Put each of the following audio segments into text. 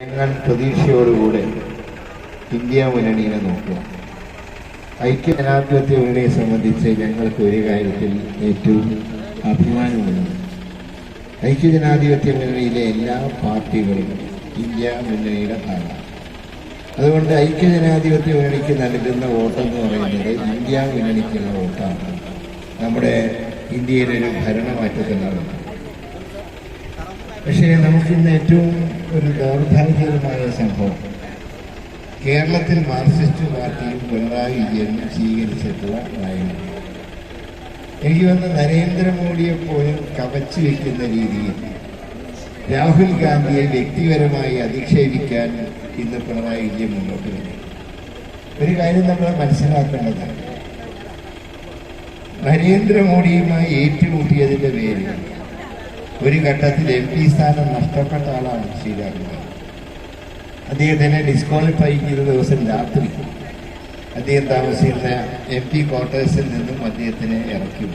ഞങ്ങൾ പ്രതീക്ഷയോടുകൂടെ ഇന്ത്യ മുന്നണിയെ നോക്കുക. ഐക്യ ജനാധിപത്യ മുന്നണിയെ സംബന്ധിച്ച് ഞങ്ങൾക്ക് ഒരു കാര്യത്തിൽ ഏറ്റവും അഭിമാനമുണ്ട്. ഐക്യ ജനാധിപത്യ മുന്നണിയിലെ എല്ലാ പാർട്ടികളും ഇന്ത്യ മുന്നണിയുടെ ഭാഗമാണ്. അതുകൊണ്ട് ഐക്യ ജനാധിപത്യ മുന്നണിക്ക് നൽകുന്ന വോട്ടെന്ന് പറയുന്നത് ഇന്ത്യ മുന്നണിക്കുള്ള വോട്ടാണ്. നമ്മുടെ ഇന്ത്യയിലൊരു ഭരണമാറ്റത്തിനുള്ള പക്ഷേ നമുക്കിന്ന് ഏറ്റവും ഒരു ദൗർഭാഗ്യകരമായ സംഭവം. കേരളത്തിൽ മാർക്സിസ്റ്റ് പാർട്ടിയും പിണറായി വിജയനും സ്വീകരിച്ചിട്ടുള്ള നയങ്ങൾ എനിക്ക് വന്ന് നരേന്ദ്രമോദിയെ പോലും കവച്ചു വയ്ക്കുന്ന രീതിയിൽ രാഹുൽ ഗാന്ധിയെ വ്യക്തിപരമായി അധിക്ഷേപിക്കാൻ ഇന്ന് പിണറായി വിജയൻ മുന്നോട്ട് വരും ഒരു കാര്യം നമ്മൾ മനസ്സിലാക്കേണ്ടതാണ് നരേന്ദ്രമോദിയുമായി ഏറ്റുമുട്ടിയതിന്റെ പേരിൽ ഒരു ഘട്ടത്തിൽ എം പി സ്ഥാനം നഷ്ടപ്പെട്ട ആളാണ് ശ്രീ രാഹുൽ ഗാന്ധി അദ്ദേഹത്തിനെ ഡിസ്ക്വാളിഫൈ ചെയ്ത ദിവസം രാത്രി അദ്ദേഹം താമസിക്കുന്ന എം പി ക്വാർട്ടേഴ്സിൽ നിന്നും അദ്ദേഹത്തിനെ ഇറക്കി.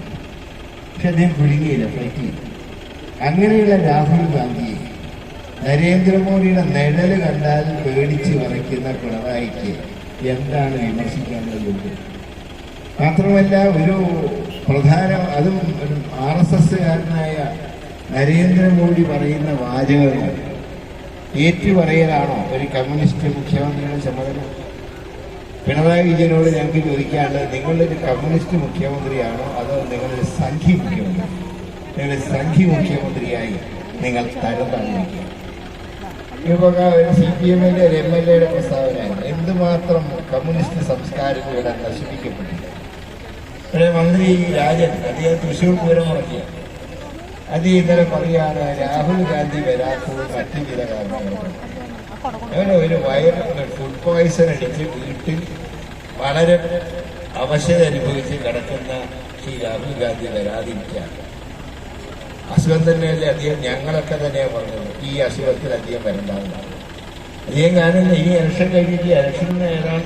പക്ഷെ അദ്ദേഹം കുലുങ്ങിയില്ല ഫൈറ്റ് ചെയ്തു. അങ്ങനെയുള്ള രാഹുൽ ഗാന്ധിയെ നരേന്ദ്രമോദിയുടെ നിഴൽ കണ്ടാൽ പേടിച്ച് വരയ്ക്കുന്ന പിണറായിക്ക് എന്താണ് വിമർശിക്കാനുള്ളത് മാത്രമല്ല ഒരു പ്രധാന അതും ആർ എസ് എസ്സുകാരനായ നരേന്ദ്രമോദി പറയുന്ന വാചകങ്ങൾ ഏറ്റുപറയലാണോ? ഒരു കമ്മ്യൂണിസ്റ്റ് മുഖ്യമന്ത്രിയുടെ ചുമതല. പിണറായി വിജയനോട് ഞങ്ങൾക്ക് ചോദിക്കാനുള്ളത് നിങ്ങളൊരു കമ്മ്യൂണിസ്റ്റ് മുഖ്യമന്ത്രിയാണോ അതോ നിങ്ങളൊരു സംഘി മുഖ്യമന്ത്രി? നിങ്ങളുടെ സംഘി മുഖ്യമന്ത്രിയായി നിങ്ങൾ തരം താഴ്ന്നിരിക്കുക ഇപ്പൊ ഒരു സി പി എമ്മിന്റെ ഒരു എം എൽ എയുടെ പ്രസ്താവന. എന്തുമാത്രം കമ്മ്യൂണിസ്റ്റ് സംസ്കാരം ഇവിടെ നശിപ്പിക്കപ്പെട്ടില്ല ഇവിടെ മന്ത്രി രാജൻ അദ്ദേഹം തൃശ്ശൂർ പൂരം മുടക്കിയ അത് ഇന്നലെ പറയാണ് രാഹുൽ ഗാന്ധി വരാത്തത് മറ്റു ചില കാരണങ്ങളുണ്ട് ഒരു വയർ ഫുഡ് പോയിസൺ അടിച്ച് വീട്ടിൽ വളരെ അവശത അനുഭവിച്ച് കിടക്കുന്ന ഈ രാഹുൽ ഗാന്ധി വരാതിരിക്കുകയാണ് അസുഖം തന്നെയല്ലേ അദ്ദേഹം? ഞങ്ങളൊക്കെ തന്നെയാണ് പറഞ്ഞത്. ഈ അസുഖത്തിൽ അദ്ദേഹം വരണ്ടാവുന്നതാണ് അദ്ദേഹം ഞാനല്ല ഈ ഇലക്ഷൻ കഴിഞ്ഞിട്ട് ഇലക്ഷൻ ഏതാണ്ട്